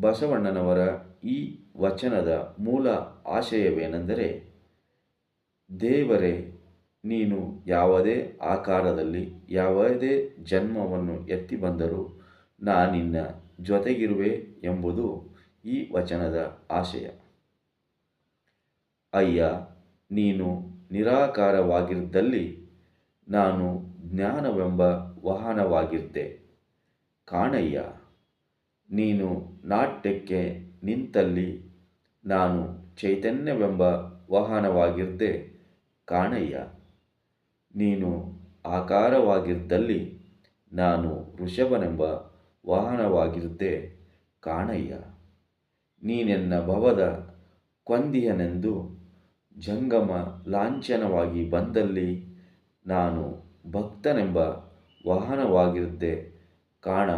ಬಸವಣ್ಣನವರ ಈ ವಚನದ ಮೂಲ ಆಶಯವೇನೆಂದರೆ, ದೇವರೇ, ನೀನು ಯಾವುದೇ ಆಕಾರದಲ್ಲಿ ಯಾವುದೇ ಜನ್ಮವನ್ನು ಎತ್ತಿ ಬಂದರೂ ನಾನಿನ್ನ ಜೊತೆಗಿರುವೆ ಎಂಬುದು ಈ ವಚನದ ಆಶಯ. ಅಯ್ಯ, ನೀನು ನಿರಾಕಾರವಾಗಿದ್ದಲ್ಲಿ ನಾನು ಜ್ಞಾನವೆಂಬ ವಾಹನವಾಗಿದ್ದೆ. ಕಾಣಯ್ಯ ನೀನು ನಾಟ್ಯಕ್ಕೆ ನಿಂತಲ್ಲಿ ನಾನು ಚೈತನ್ಯವೆಂಬ ವಾಹನವಾಗಿದ್ದೆ ಕಾಣಯ್ಯ. ನೀನು ಆಕಾರವಾಗಿದ್ದಲ್ಲಿ ನಾನು ವೃಷಭನೆಂಬ ವಾಹನವಾಗಿರುತ್ತೆ ಕಾಣಯ್ಯ. ನೀನೆನ್ನ ಭವದ ಕೊಂದಿಯನೆಂದು ಜಂಗಮ ಲಾಂಛನವಾಗಿ ಬಂದಲ್ಲಿ ನಾನು ಭಕ್ತನೆಂಬ ವಾಹನವಾಗಿರುತ್ತೆ ಕಾಣ.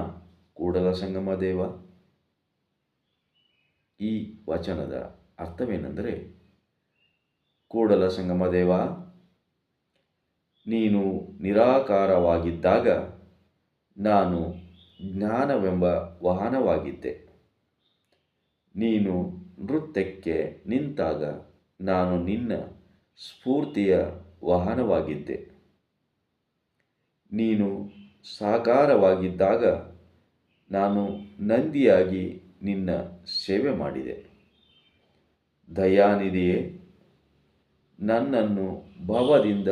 ಕೂಡಲ ಸಂಗಮ ದೇವ. ಈ ವಚನದ ಅರ್ಥವೇನೆಂದರೆ, ಕೂಡಲ ಸಂಗಮ ದೇವ, ನೀನು ನಿರಾಕಾರವಾಗಿದ್ದಾಗ ನಾನು ಜ್ಞಾನವೆಂಬ ವಾಹನವಾಗಿದ್ದೆ. ನೀನು ನೃತ್ಯಕ್ಕೆ ನಿಂತಾಗ ನಾನು ನಿನ್ನ ಸ್ಫೂರ್ತಿಯ ವಾಹನವಾಗಿದ್ದೆ. ನೀನು ಸಾಕಾರವಾಗಿದ್ದಾಗ ನಾನು ನಂದಿಯಾಗಿ ನಿನ್ನ ಸೇವೆ ಮಾಡಿದೆ. ದಯಾನಿಧಿಯೇ, ನನ್ನನ್ನು ಭವದಿಂದ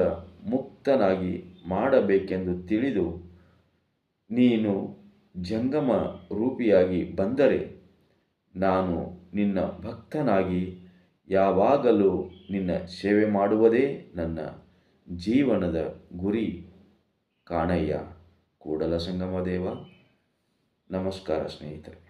ಮುಕ್ತನಾಗಿ ಮಾಡಬೇಕೆಂದು ತಿಳಿದು ನೀನು ಜಂಗಮ ರೂಪಿಯಾಗಿ ಬಂದರೆ ನಾನು ನಿನ್ನ ಭಕ್ತನಾಗಿ ಯಾವಾಗಲೂ ನಿನ್ನ ಸೇವೆ ಮಾಡುವುದೇ ನನ್ನ ಜೀವನದ ಗುರಿ. ಕಾಣಯ್ಯ, ಕೂಡಲ ಸಂಗಮ ದೇವ ನಮಸ್ಕಾರ ಸ್ನೇಹಿತರೆ.